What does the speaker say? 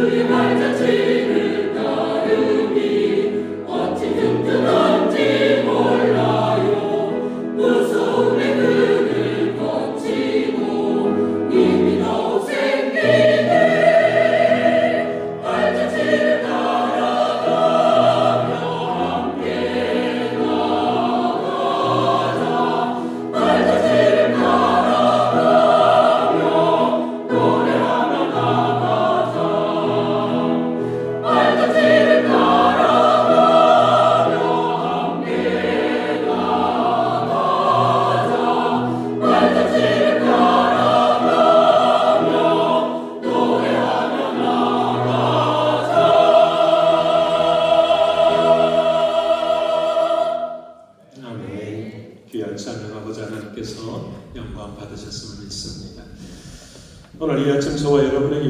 united mighty 영광 받으셨음을 믿습니다. 오늘 이 아침 저와 여러분에게